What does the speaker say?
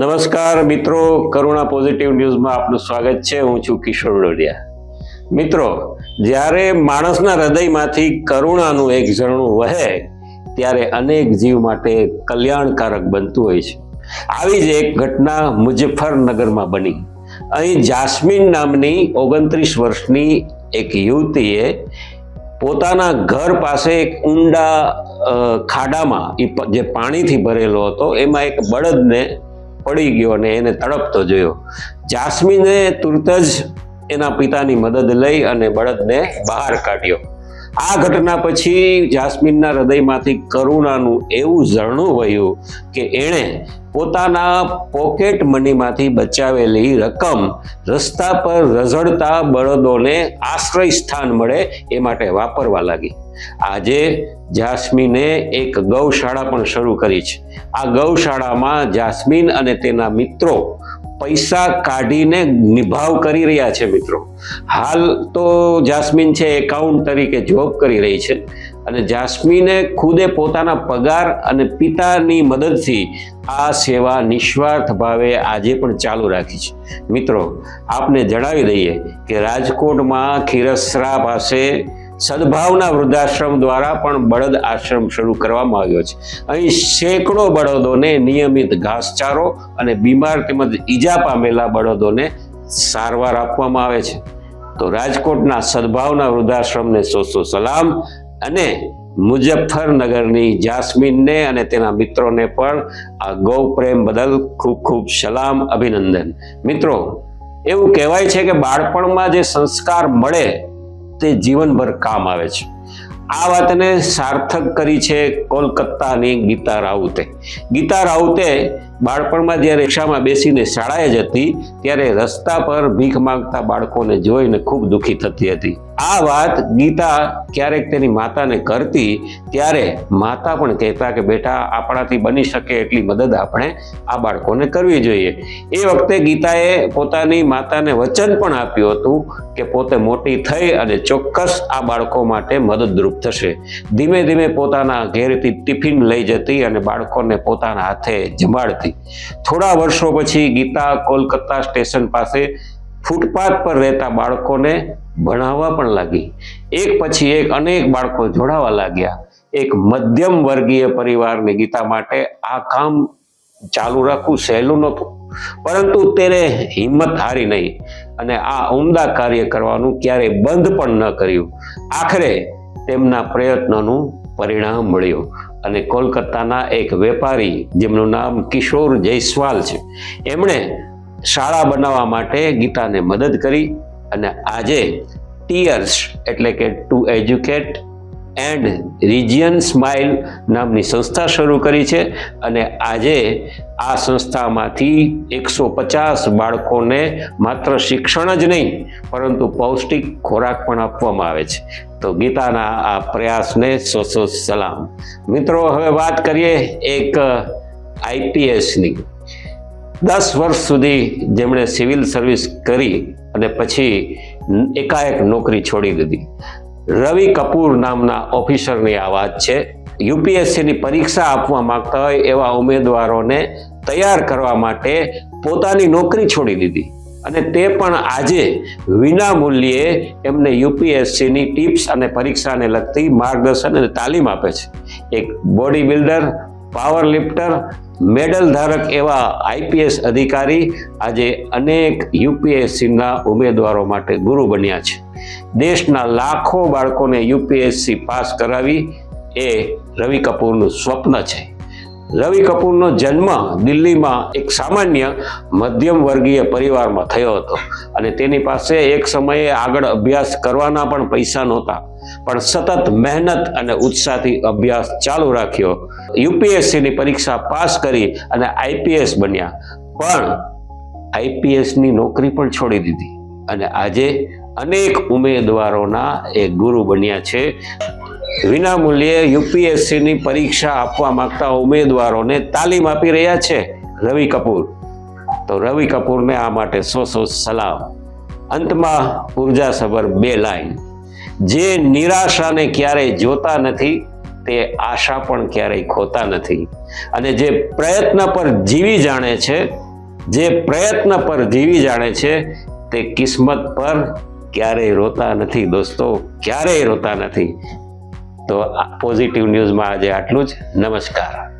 નમસ્કાર મિત્રો, કરુણા પોઝિટિવ ન્યૂઝમાં આપનું સ્વાગત છે. હું છું કિશોર ડોડિયા મિત્રો, જ્યારે માણસના હૃદયમાંથી કરુણાનું એક ઝરણું વહે, ત્યારે અનેક જીવ માટે કલ્યાણકારક બનતું હોય છે. આવી જ એક ઘટના મુઝફ્ફરનગરમાં બની. અહીં જાસ્મીન નામની ઓગણત્રીસ વર્ષની એક યુવતીએ પોતાના ઘર પાસે એક ઊંડા ખાડામાં જે પાણીથી ભરેલો હતો, એમાં એક બળદને પડી ગયો અને એને તડપતો જોયો. જાસ્મીને તુરત જ એના પિતાની મદદ લઈ અને બળદને બહાર કાઢ્યો. આ ઘટના પછી જાસ્મીનના હૃદયમાંથી કરુણાનું એવું ઝરણું વહ્યું કે એણે પોતાના પોકેટ મનીમાંથી બચાવેલી રકમ રસ્તા પર રઝળતા બળદોને આશ્રય સ્થાન મળે એ માટે વાપરવા લાગી. આજે જાસ્મીને એક ગૌશાળા પણ શરૂ કરી છે. આ ગૌશાળામાં જાસ્મીન અને તેના મિત્રો પૈસા કાઢીને નિભાવ કરી રહ્યા છે મિત્રો. હાલ તો જાસ્મીન છે એકાઉન્ટ તરીકે જોબ કરી રહી છે અને જાસ્મીને ખુદે પોતાના પગાર અને પિતાની મદદથી આ સેવા નિસ્વાર્થ ભાવે આજે પણ ચાલુ રાખી છે. મિત્રો, આપને જણાવી દઈએ કે રાજકોટમાં ખીરસરા પાસે સદભાવના વૃદ્ધાશ્રમ દ્વારા પણ બળદ આશ્રમ શરૂ કરવામાં આવ્યો છે. અહીં સેંકડો બળદોને નિયમિત ઘાસચારો અને બીમાર તેમજ ઈજા પામેલા બળદોને સારવાર આપવામાં આવે છે. તો રાજકોટના સદભાવના વૃદ્ધાશ્રમને સો સો સલામ અને મુઝફ્ફરનગરની જાસ્મીનને અને તેના મિત્રોને પણ આ ગૌ પ્રેમ બદલ ખૂબ ખૂબ સલામ, અભિનંદન. મિત્રો, એવું કહેવાય છે કે બાળપણમાં જે સંસ્કાર મળે તે જીવનભર કામ આવે છે. આ વાતને સાર્થક કરી છે કોલકાતાની ગીતા રાઉતે. ગીતા રાઉતે બાળપણમાં જ્યારે રિક્ષામાં બેસીને શાળાએ જતી, ત્યારે રસ્તા પર ભીખ માંગતા બાળકોને જોઈને ખૂબ દુઃખી થતી હતી. આ વાત ગીતા ક્યારેક તેની માતાને કરતી, ત્યારે માતા પણ કહેતા કે બેટા આપણાથી બની શકે એટલી મદદ આપણે આ બાળકોને કરવી જોઈએ. એ વખતે ગીતાએ પોતાની માતાને વચન પણ આપ્યું હતું કે પોતે મોટી થઈ અને ચોક્કસ આ બાળકો માટે મદદરૂપ થશે. ધીમે ધીમે પોતાના ઘેરથી ટિફિન લઈ જતી અને બાળકોને પોતાના હાથે જમાડતી. થોડા વર્ષો પછી ગીતા કોલકાતા સ્ટેશન પાસે ફૂટપાથ પર રહેતા બાળકોને ભણાવવા પણ લાગી. એક પછી એક અનેક બાળકો જોડાવા લાગ્યા. એક મધ્યમ વર્ગીય પરિવારની ગીતા માટે આ કામ ચાલુ રાખવું સહેલું નહોતું. પરંતુ તેને હિંમત હારી નહીં અને આ ઉમદા કાર્ય કરવાનું ક્યારેય બંધ પણ ન કર્યું. આખરે તેમના પ્રયત્નોનું પરિણામ મળ્યું અને કોલકાતાના એક વેપારી, જેમનું નામ કિશોર જયસ્વાલ છે, એમણે શાળા બનાવવા માટે ગીતાને મદદ કરી અને આજે ટીયર્સ એટલે કે to educate and region smile નામની સંસ્થા શરૂ કરી છે અને આજે આ સંસ્થામાંથી એકસો પચાસ બાળકોને માત્ર શિક્ષણ જ નહીં, પરંતુ પૌષ્ટિક ખોરાક પણ આપવામાં આવે છે. તો ગીતાના આ પ્રયાસને સો સો સલામ. મિત્રો, હવે વાત કરીએ એક આઈપીએસની દસ વર્ષ સુધી જેમણે સિવિલ સર્વિસ કરી અને પછી એકાએક નોકરી છોડી દીધી. રવિ કપૂર નામના ઓફિસરની આ વાત છે. યુપીએસસીની પરીક્ષા આપવા માંગતા હોય એવા ઉમેદવારોને તૈયાર કરવા માટે પોતાની નોકરી છોડી દીધી. અને તે પણ આજે વિના મૂલ્યે એમને યુપીએસસીની ટિપ્સ અને પરીક્ષાને લગતી માર્ગદર્શન અને તાલીમ આપે છે. એક body builder power lifter medal ધારક એવા આઈપીએસ અધિકારી આજે અનેક યુપીએસસીના ઉમેદવારો માટે ગુરુ બન્યા છે. દેશના લાખો બાળકોને યુપીએસસી પાસ કરાવી એ રવિ કપૂરનું સ્વપ્ન છે. રવિ કપૂરનો જન્મ દિલ્હીમાં એક સામાન્ય મધ્યમ વર્ગીય પરિવારમાં થયો હતો. અને તેની પાસે એક સમયે આગળ અભ્યાસ કરવાના પણ પૈસા નહોતા. પણ સતત મહેનત અને ઉત્સાહથી અભ્યાસ ચાલુ રાખ્યો. યુપીએસસીની પરીક્ષા પાસ કરી અને આઈપીએસ બન્યા. પણ આઈપીએસની નોકરી પણ છોડી દીધી. અને આજે અનેક ઉમેદવારોના એ ગુરુ બન્યા છે. વિનામૂલ્યે યુપીએસસીની પરીક્ષા આપવા માંગતા ઉમેદવારોને તાલીમ આપી રહ્યા છે રવિ કપૂર. તો રવિ કપૂરને આ માટે સો સો સલામ. અંતમાં ઉર્જાસભર બે લાઈન. જે નિરાશાને ક્યારેય જોતા નથી, તે આશા પણ ક્યારેય ખોતા નથી. અને જે પ્રયત્ન પર જીવી જાણે છે, જે પ્રયત્ન પર જીવી જાણે છે, તે કિસ્મત પર ક્યારેય રોતા નથી દોસ્તો, ક્યારેય રોતા નથી. તો પોઝિટિવ ન્યૂઝમાં આજે આટલું જ. નમસ્કાર.